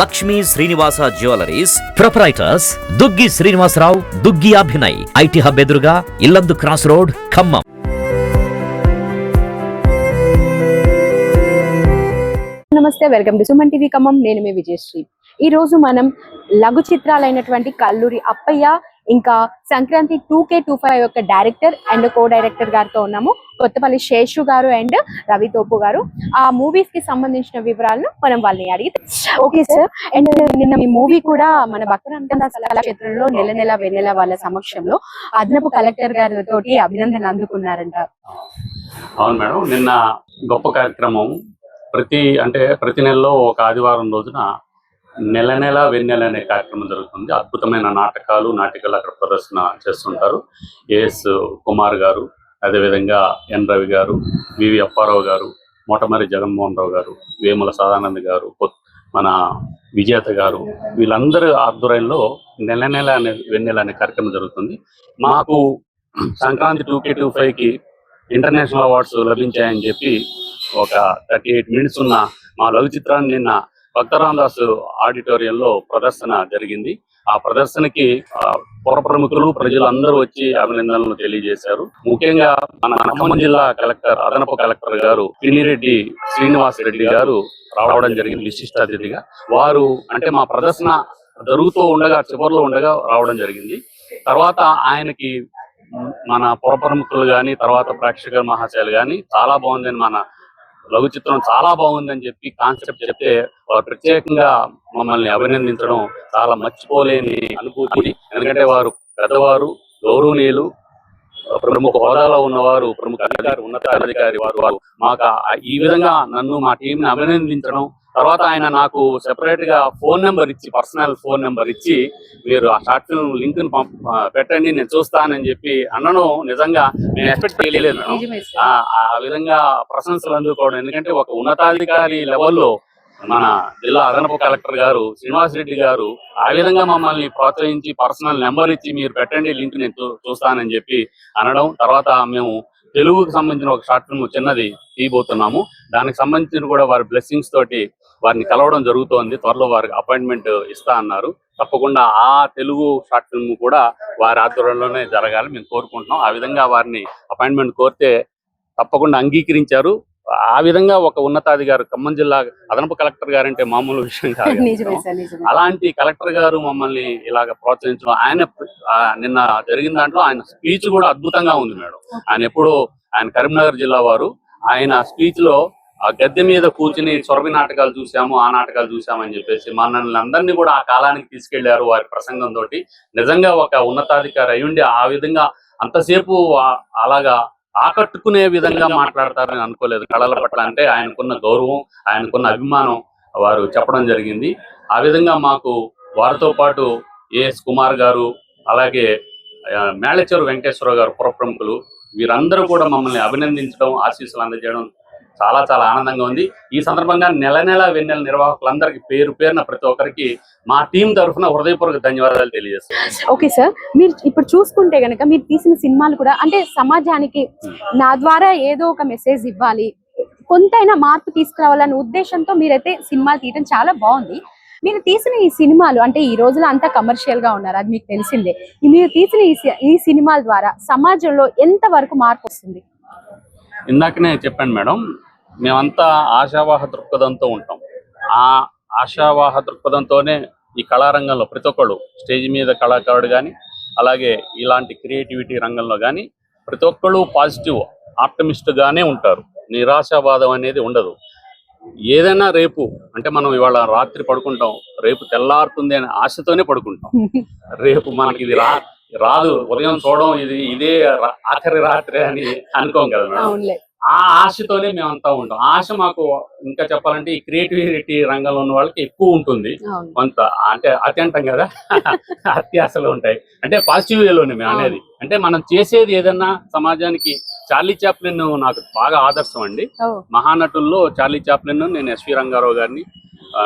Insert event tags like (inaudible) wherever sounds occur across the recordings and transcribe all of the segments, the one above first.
Lakshmi Srinivasa jewelleries proprietors Duggi Srinivasarao Duggi Abhinay IT hub ఎదురుగా Yellandu cross road Khammam. నమస్తే welcome to Suman TV Khammam. నేను మీ విజయశ్రీ. ఈ రోజు మనం లఘు చిత్రాలైనటువంటి కల్లూరి అప్పయ్య ఇంకా Sankranti two K two five యొక్క డైరెక్టర్ అండ్ కో డైరెక్టర్ గారితో ఉన్నాము. కొత్తపల్లి శేషు గారు అండ్ రవి తోపు గారు. ఆ మూవీస్కి సంబంధించిన వివరాలను మనం వాళ్ళని అడిగి ఓకే సార్ అండ్ నిన్న మీ మూవీ కూడా మన భక్తనంద కళాక్షేత్రంలో నెల నెల వెన్నెల వాళ్ళ సమక్షంలో అదనపు కలెక్టర్ గారి తోటి అభినందనలు అందుకున్నారంట. అవును మేడం. నిన్న గొప్ప కార్యక్రమం. ప్రతి అంటే ప్రతి నెలలో ఒక ఆదివారం రోజున నెల నెల వెన్నెల అనే కార్యక్రమం జరుగుతుంది. అద్భుతమైన నాటకాలు నాటికలు అక్కడ ప్రదర్శన చేస్తుంటారు. ఏఎస్ కుమార్ గారు అదేవిధంగా ఎన్ రవి గారు వివి అప్పారావు గారు మోటమరి జగన్మోహన్ రావు గారు వేముల సదానంద్ గారు కొత్- మన విజేత గారు వీళ్ళందరూ ఆధ్వర్యంలో నెల నెల అనే వెన్నెల అనే కార్యక్రమం జరుగుతుంది. మాకు సంక్రాంతి టూ కే టూ ఫైవ్కి ఇంటర్నేషనల్ అవార్డ్స్ లభించాయని చెప్పి ఒక థర్టీ ఎయిట్ మినిట్స్ ఉన్న మా లఘు చిత్రాన్ని నిన్న భక్తరామదాసు ఆడిటోరియంలో ప్రదర్శన జరిగింది. ఆ ప్రదర్శనకి పౌర ప్రముఖులు ప్రజలందరూ వచ్చి అభినందనలు తెలియజేశారు. ముఖ్యంగా మన ఖమ్మం జిల్లా కలెక్టర్ అదనపు కలెక్టర్ గారు పిన్నిరెడ్డి శ్రీనివాస్ రెడ్డి గారు రావడం జరిగింది విశిష్ట అతిథిగా. వారు అంటే మా ప్రదర్శన జరుగుతూ ఉండగా చివరిలో ఉండగా రావడం జరిగింది. తర్వాత ఆయనకి మన పౌర ప్రముఖులు గాని తర్వాత ప్రేక్షక మహాశయాలు కానీ చాలా బాగుందని మన లఘు చిత్రం చాలా బాగుందని చెప్పి కాన్సెప్ట్ చెప్తే వారు ప్రత్యేకంగా మమ్మల్ని అభినందించడం చాలా మర్చిపోలేని అనుభూతి. ఎందుకంటే వారు పెద్దవారు గౌరవనీయులు ప్రముఖ హోదాలో ఉన్నవారు ప్రముఖ అధికారి ఉన్నత అధికారి వారు. వారు మాకు ఈ విధంగా నన్ను మా టీం ని అభినందించడం తర్వాత ఆయన నాకు సెపరేట్గా ఫోన్ నెంబర్ ఇచ్చి పర్సనల్ ఫోన్ నెంబర్ ఇచ్చి మీరు ఆ షార్ట్ ఫిల్మ్ లింక్ పెట్టండి నేను చూస్తానని చెప్పి అనడం నిజంగా నేను ఎక్స్పెక్ట్ చేయలేదు. ఆ ఆ విధంగా ప్రశంసలు అందుకోవడం. ఎందుకంటే ఒక ఉన్నతాధికారి లెవెల్లో మన జిల్లా అదనపు కలెక్టర్ గారు శ్రీనివాస్ రెడ్డి గారు ఆ విధంగా మమ్మల్ని ప్రోత్సహించి పర్సనల్ నెంబర్ ఇచ్చి మీరు పెట్టండి లింక్ నేను చూస్తానని చెప్పి అనడం. తర్వాత మేము తెలుగుకు సంబంధించిన ఒక షార్ట్ ఫిల్మ్ చిన్నది తీయబోతున్నాము. దానికి సంబంధించిన కూడా వారి బ్లెస్సింగ్స్ తోటి వారిని కలవడం జరుగుతోంది. త్వరలో వారికి అపాయింట్మెంట్ ఇస్తా అన్నారు. తప్పకుండా ఆ తెలుగు షార్ట్ ఫిల్మ్ కూడా వారి ఆధ్వర్యంలోనే జరగాలి. మేము కోరుకుంటున్నాం. ఆ విధంగా వారిని అపాయింట్మెంట్ కోరితే తప్పకుండా అంగీకరించారు. ఆ విధంగా ఒక ఉన్నతాధికారి ఖమ్మం జిల్లా అదనపు కలెక్టర్ గారంటే మామూలు విషయం కాదు. (laughs) అలాంటి కలెక్టర్ గారు మమ్మల్ని ఇలాగ ప్రోత్సహించడం ఆయన నిన్న జరిగిన దాంట్లో ఆయన స్పీచ్ కూడా అద్భుతంగా ఉంది మేడం. ఆయన ఎప్పుడో ఆయన కరీంనగర్ జిల్లా వారు. ఆయన స్పీచ్లో ఆ గద్దె మీద కూర్చుని చొరవి నాటకాలు చూసాము ఆ నాటకాలు చూసామని చెప్పేసి మనల్ని అందరినీ కూడా ఆ కాలానికి తీసుకెళ్ళారు వారి ప్రసంగం తోటి. నిజంగా ఒక ఉన్నతాధికారి అయ్యుండి ఆ విధంగా అంతసేపు అలాగా ఆకట్టుకునే విధంగా మాట్లాడతారని అనుకోలేదు. కళల పట్ల అంటే ఆయనకున్న గౌరవం ఆయనకున్న అభిమానం వారు చెప్పడం జరిగింది. ఆ విధంగా మాకు వారితో పాటు ఏఎస్ కుమార్ గారు అలాగే మేళచేరు వెంకటేశ్వర గారు పురప్రముఖులు వీరందరూ కూడా మమ్మల్ని అభినందించడం ఆశీస్సులు అందజేయడం చాలా చాలా ఆనందంగా ఉంది. ఈ సందర్భంగా నెల నెల వెన్నెల నిర్వాహకులందరికీ పేరు పేరున ప్రతి ఒక్కరికి మా టీం తరఫున హృదయపూర్వక ధన్యవాదాలు తెలియజేస్తున్నాను. Okay sir. మీరు ఇప్పుడు చూసుకుంటే గనక మీరు తీసిన సినిమాలు కూడా అంటే సమాజానికి నా ద్వారా ఏదో ఒక మెసేజ్ ఇవ్వాలి కొంతైనా మార్పు తీసుకురావాలనే ఉద్దేశంతో మీరైతే సినిమాలు తీయడం చాలా బాగుంది. మీరు తీసిన ఈ సినిమాలు అంటే ఈ రోజులో అంతా కమర్షియల్గా ఉన్నారు అది మీకు తెలిసిందే. మీరు తీసిన ఈ సినిమాల ద్వారా సమాజంలో ఎంత వరకు మార్పు వస్తుంది? ఇందాకనే చెప్పాను మేడం మేమంతా ఆశావాహ దృక్పథంతో ఉంటాం. ఆ ఆశావాహ దృక్పథంతోనే ఈ కళారంగంలో ప్రతి ఒక్కళ్ళు స్టేజ్ మీద కళాకారుడు కానీ అలాగే ఇలాంటి క్రియేటివిటీ రంగంలో కానీ ప్రతి ఒక్కళ్ళు పాజిటివ్ ఆప్టమిస్ట్ గానే ఉంటారు. నిరాశావాదం అనేది ఉండదు. ఏదైనా రేపు అంటే మనం ఇవాళ రాత్రి పడుకుంటాం రేపు తెల్లారుతుంది అనే ఆశతోనే పడుకుంటాం. (laughs) రేపు మనకి ఇది రా రాదు ఉదయం చూడడం ఇది ఇదే ఆఖరి రాత్రి అని అనుకోం కదా మేడం. ఆ ఆశతోనే మేమంతా ఉంటాం. ఆశ మాకు ఇంకా చెప్పాలంటే ఈ క్రియేటివిటీ రంగంలో ఉన్న వాళ్ళకి ఎక్కువ ఉంటుంది. కొంత అంటే అతి అంటాం కదా. (laughs) అత్యాశలు ఉంటాయి. అంటే పాజిటివ్ వేలోనే మేము అనేది. అంటే మనం చేసేది ఏదన్నా సమాజానికి చార్లీ చాప్లిన్ నాకు బాగా ఆదర్శం అండి. మహానటుల్లో చార్లీ చాప్లిన్ నేను ఎస్వి రంగారావు గారిని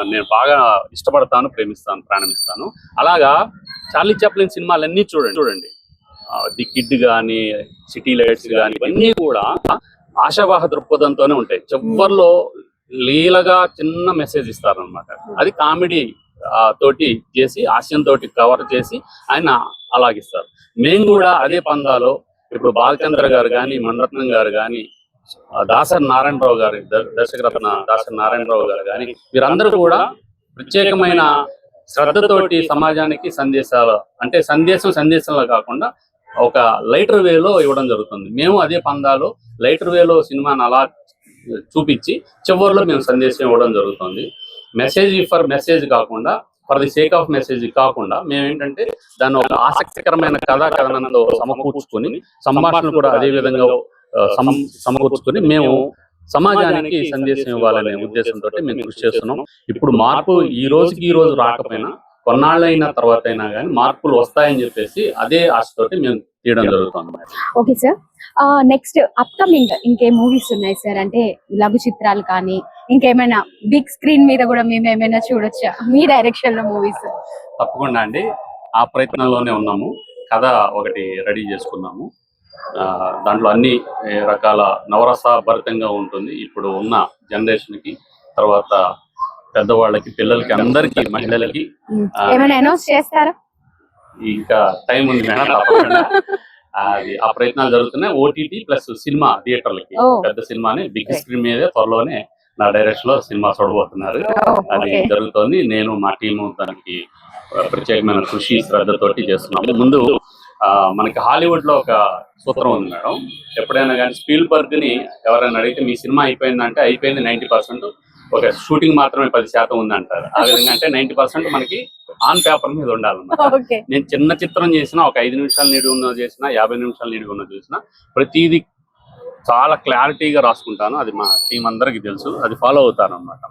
నేను బాగా ఇష్టపడతాను ప్రేమిస్తాను ప్రాణమిస్తాను. అలాగా చార్లీ చాప్లిన్ సినిమాలన్నీ చూడండి. చూడండి. ది కిడ్ కానీ సిటీ లైట్స్ కానీ ఇవన్నీ కూడా ఆశావాహ దృక్పథంతోనే ఉంటాయి. చివరిలో లీలగా చిన్న మెసేజ్ ఇస్తారనమాట అది కామెడీ తోటి చేసి హాస్యం తోటి కవర్ చేసి ఆయన అలాగిస్తారు. మేము కూడా అదే పందాలో ఇప్పుడు బాలచంద్ర గారు కానీ మణరత్నం గారు కానీ దాసర్ నారాయణరావు గారు దర్శకరత్న దాసరి నారాయణరావు గారు కానీ వీరందరూ కూడా ప్రత్యేకమైన శ్రద్ధతోటి సమాజానికి సందేశాలు అంటే సందేశం సందేశంలో కాకుండా ఒక లైటర్ వేలో ఇవ్వడం జరుగుతుంది. మేము అదే పందాలో లైటర్ వేలో సినిమాని అలా చూపించి చివరిలో మేము సందేశం ఇవ్వడం జరుగుతుంది. మెసేజ్ ఫర్ మెసేజ్ కాకుండా for the sake of message కాకుండా మేము ఏంటంటే దాన్ని ఒక ఆసక్తికరమైన కథా కథనంలో సమకూర్చుకొని సంభాషణ కూడా అదే విధంగా సమకూర్చుకొని మేము సమాజానికి సందేశం ఇవ్వాలనే ఉద్దేశంతో మేము కృషి చేస్తున్నాం. ఇప్పుడు మార్పు ఈ రోజుకి ఈ రోజు రాకపోయినా కొన్నాళ్ళైన తర్వాత అయినా కానీ మార్పులు వస్తాయని చెప్పేసి అదే ఆశతోటి మేము తీయడం జరుగుతుంది ఓకే సార్ నెక్స్ట్ అప్కమింగ్ ఇంకే మూవీస్ ఉన్నాయి సార్ అంటే లఘు చిత్రాలు కానీ ఇంకేమైనా బిగ్ స్క్రీన్ మీద కూడా మేము ఏమైనా చూడొచ్చా? మీ డైరెక్షన్లో మూవీస్ తప్పకుండా అండి. ఆ ప్రయత్నంలోనే ఉన్నాము. కథ ఒకటి రెడీ చేసుకున్నాము. దాంట్లో అన్ని రకాల నవరస భరితంగా ఉంటుంది. ఇప్పుడు ఉన్న జనరేషన్కి తర్వాత పెద్దవాళ్ళకి పిల్లలకి అందరికి మహిళలకి ఇంకా టైం ఉంది మేడం అది ఆ ప్రయత్నాలు జరుగుతున్నాయి. ఓటీటీ ప్లస్ సినిమా థియేటర్లకి. పెద్ద సినిమాని బిగ్ స్క్రీన్ మీదే త్వరలోనే నా డైరెక్షన్లో సినిమా చూడబోతున్నారు. అది జరుగుతోంది. నేను మా టీము దానికి ప్రత్యేకమైన కృషి శ్రద్ధతోటి చేస్తున్నాము ముందు మనకి హాలీవుడ్లో ఒక సూత్రం ఉంది మేడం. ఎప్పుడైనా కానీ స్పీల్ బర్గ్ని ఎవరైనా అడిగితే మీ సినిమా అయిపోయిందంటే అయిపోయింది నైన్టీ పర్సెంట్ ఒక షూటింగ్ మాత్రమే పది శాతం ఉంది అంటారు ఆ విధంగా అంటే నైన్టీ పర్సెంట్ మనకి ఆన్ పేపర్ మీద ఉండాలన్నమాట. నేను చిన్న చిత్రం చేసినా ఒక ఐదు నిమిషాలు నీడి ఉన్నది చేసినా యాభై నిమిషాలు నీడి ఉన్నది చేసినా ప్రతిదీ చాలా క్లారిటీగా రాసుకుంటాను. అది మా టీం అందరికీ తెలుసు. అది ఫాలో అవుతాను అనమాట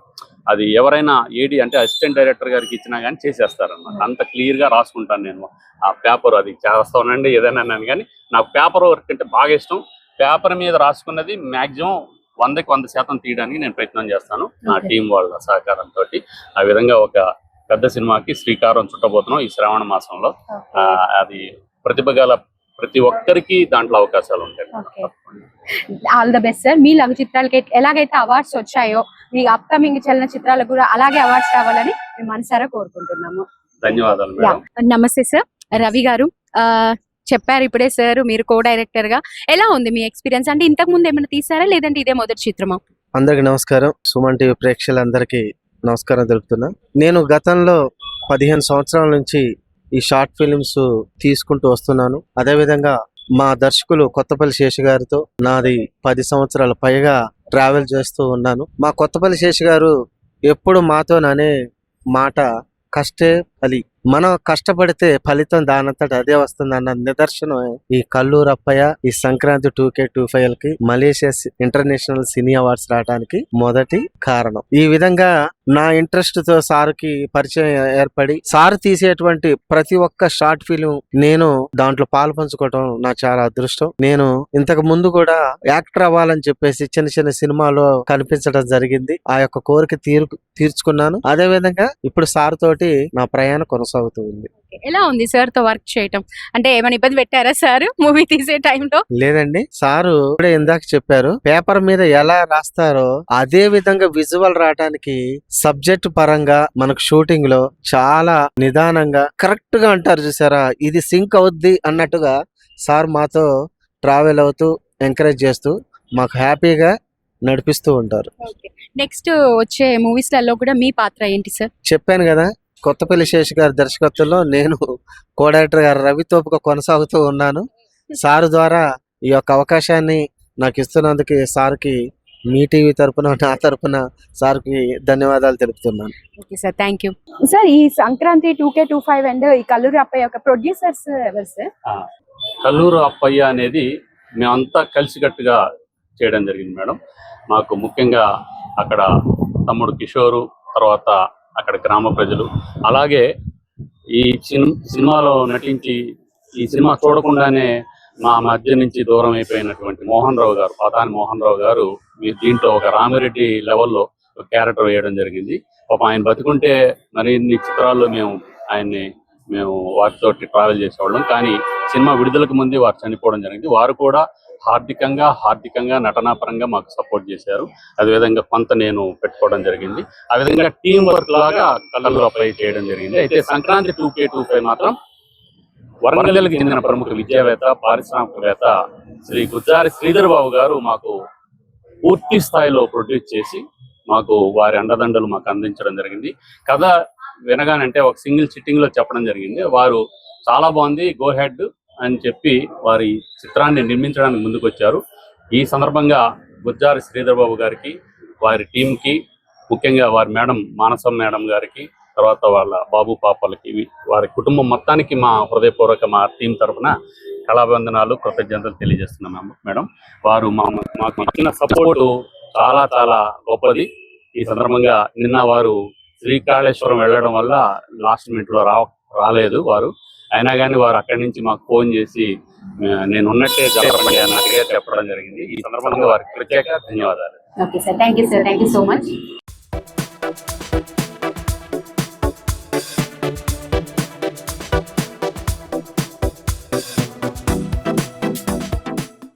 అది ఎవరైనా ఏడి అంటే అసిస్టెంట్ డైరెక్టర్ గారికి ఇచ్చినా కానీ చేసేస్తారనమాట అంత క్లియర్గా రాసుకుంటాను నేను ఆ పేపర్ అది. చేస్తానండి ఏదైనా అన్నాను కానీ నాకు పేపర్ వర్క్ అంటే బాగా ఇష్టం. పేపర్ మీద రాసుకున్నది మాక్సిమం వందకి వంద శాతం తీయడానికి నేను ప్రయత్నం చేస్తాను నా. టీం వాళ్ళ సహకారంతో ఆ విధంగా ఒక పెద్ద సినిమాకి శ్రీకారం చుట్టబోతున్నాం ఈ శ్రావణ మాసంలో. అది ప్రతిభ గల ప్రతి ఒక్కరికి దాంట్లో అవకాశాలు ఉంటాయి. ఆల్ ద బెస్ట్ సార్ మీ లఘు చిత్రాలకి ఎలాగైతే అవార్డ్స్ వచ్చాయో మీ అప్కమింగ్ చలన చిత్రాలకు కూడా అలాగే అవార్డ్స్ రావాలని మేము మనసారా కోరుకుంటున్నాము. ధన్యవాదాలు నమస్తే సార్ రవి గారు ఆ, చెప్పారు ఇప్పుడే సార్ మీరు కో డైరెక్టర్గా. ఎలా ఉంది మీ ఎక్స్పీరియన్స్ అంటే ఇంతకు ముందు ఏమైనా తీసారా? లేదంటే ఇదే మొదటి చిత్రమా? అందరికి నమస్కారం. సుమన్ టీవీ ప్రేక్షకులందరికీ నమస్కారం తెలుపుతున్నా. నేను గతంలో పదిహేను సంవత్సరాల నుంచి ఈ షార్ట్ ఫిలిమ్స్ తీసుకుంటూ వస్తున్నాను. అదేవిధంగా మా దర్శకులు కొత్తపల్లి శేషి గారితో నాది పది సంవత్సరాల పైగా ట్రావెల్ చేస్తూ ఉన్నాను. మా కొత్తపల్లి శేషి గారు ఎప్పుడు మాతోననే మాట కష్టే ఫలి మనం కష్టపడితే ఫలితం దానంతట అదే వస్తుంది అన్న నిదర్శనం ఈ కల్లూరప్పయ్య ఈ సంక్రాంతి టూ కే టూ ఫైవ్కి మలేషియా ఇంటర్నేషనల్ సినీ అవార్డ్స్ రావడానికి మొదటి కారణం. ఈ విధంగా నా ఇంట్రెస్ట్తో సార్కి పరిచయం ఏర్పడి సార్ తీసేటువంటి ప్రతి ఒక్క షార్ట్ ఫిలిం నేను దాంట్లో పాల్పంచుకోవడం నా చాలా అదృష్టం. నేను ఇంతకు ముందు కూడా యాక్టర్ అవ్వాలని చెప్పేసి చిన్న చిన్న సినిమాలో కనిపించడం జరిగింది. ఆ యొక్క కోరిక తీరు తీర్చుకున్నాను. అదే విధంగా ఇప్పుడు సార్ తోటి నా ప్రయాణం కొనసాగుతూ ఉంది. ఎలా ఉంది సార్తో వర్క్ చేయటం? అంటే ఏమైనా ఇబ్బంది పెట్టారా సార్ మూవీ తీసే టైంలో? లేదండి. సారు ఇప్పుడే ఇందాక చెప్పారు పేపర్ మీద ఎలా రాస్తారో అదే విధంగా విజువల్ రావడానికి సబ్జెక్ట్ పరంగా మనకు షూటింగ్లో చాలా నిదానంగా కరెక్ట్గా అంటారు చూసారా? ఇది సింక్ అవుద్ది అన్నట్టుగా సార్ మాతో ట్రావెల్ అవుతూ ఎంకరేజ్ చేస్తూ మాకు హ్యాపీగా నడిపిస్తూ ఉంటారు. నెక్స్ట్ వచ్చే మూవీస్లలో కూడా మీ పాత్ర ఏంటి సార్? చెప్పాను కదా కొత్తపల్లి శేష్ గారి దర్శకత్వంలో నేను కో డైరెక్టర్ గారు రవితోపుగా కొనసాగుతూ ఉన్నాను. సార్ ద్వారా ఈ యొక్క అవకాశాన్ని నాకు ఇస్తున్నందుకు సార్కి మీ టీవీ తరపున నా తరపున సార్కి ధన్యవాదాలు తెలుపుతున్నాను. Okay sir thank you. Sir ఈ Sankranti two K two five and ఈ కల్లూరి అప్పయ్య యొక్క ప్రొడ్యూసర్స్ ఎవరు సార్? కల్లూరు అప్పయ్య అనేది మేమంతా కలిసికట్టుగా చేయడం జరిగింది మేడం. మాకు ముఖ్యంగా అక్కడ తమ్ముడు కిషోరు తర్వాత అక్కడ గ్రామ ప్రజలు. అలాగే ఈ సినిమా సినిమాలో నటించి ఈ సినిమా చూడకుండానే మా మధ్య నుంచి దూరం అయిపోయినటువంటి మోహన్ రావు గారు పాతాని మోహన్ రావు గారు మీరు దీంట్లో ఒక రామిరెడ్డి లెవెల్లో ఒక క్యారెక్టర్ వేయడం జరిగింది. పాప ఆయన బతుకుంటే మరిన్ని చిత్రాల్లో మేము ఆయన్ని మేము వారితో ట్రావెల్ చేసేవాళ్ళం. కానీ సినిమా విడుదలకు ముందే వారు చనిపోవడం జరిగింది. వారు కూడా హార్దికంగా హార్దికంగా నటనాపరంగా మాకు సపోర్ట్ చేశారు. అదేవిధంగా కొంత నేను పెట్టుకోవడం జరిగింది. ఆ విధంగా టీం వర్క్ లాగా కళ్ళు అప్లై చేయడం జరిగింది. అయితే Sankranti two K two five మాత్రం వరంగల్కి చెందిన ప్రముఖ విద్యావేత్త పారిశ్రామికవేత్త శ్రీ గుజ్జారి శ్రీధర్ బాబు గారు మాకు పూర్తి స్థాయిలో ప్రొడ్యూస్ చేసి మాకు వారి అండదండలు మాకు అందించడం జరిగింది. కథ వినగానంటే ఒక సింగిల్ సిట్టింగ్లో చెప్పడం జరిగింది. వారు చాలా బాగుంది. గో హెడ్ అని చెప్పి వారి చిత్రాన్ని నిర్మించడానికి ముందుకు వచ్చారు ఈ సందర్భంగా గుజ్జారి శ్రీధర్ బాబు గారికి వారి టీంకి ముఖ్యంగా వారి మేడం మానసం మేడం గారికి తర్వాత వాళ్ళ బాబు పాపలకి వారి కుటుంబం మొత్తానికి మా హృదయపూర్వక మా టీం తరఫున కళాబంధనాలు కృతజ్ఞతలు తెలియజేస్తున్నాము మేడం. వారు మా మాకు ఇచ్చిన సపోర్ట్ చాలా చాలా గొప్పది. ఈ సందర్భంగా నిన్న వారు శ్రీకాళేశ్వరం వెళ్ళడం వల్ల లాస్ట్ మినిట్లో రా రాలేదు వారు. అయినా కానీ వారు అక్కడి నుంచి మాకు ఫోన్ చేసి నేను ఉన్నట్టే జరగండి అన్నట్టుగా చెప్పడం జరిగింది. ఈ సందర్భంగా వారికి ప్రత్యేక ధన్యవాదాలు. Okay sir. Thank you sir. Thank you so much.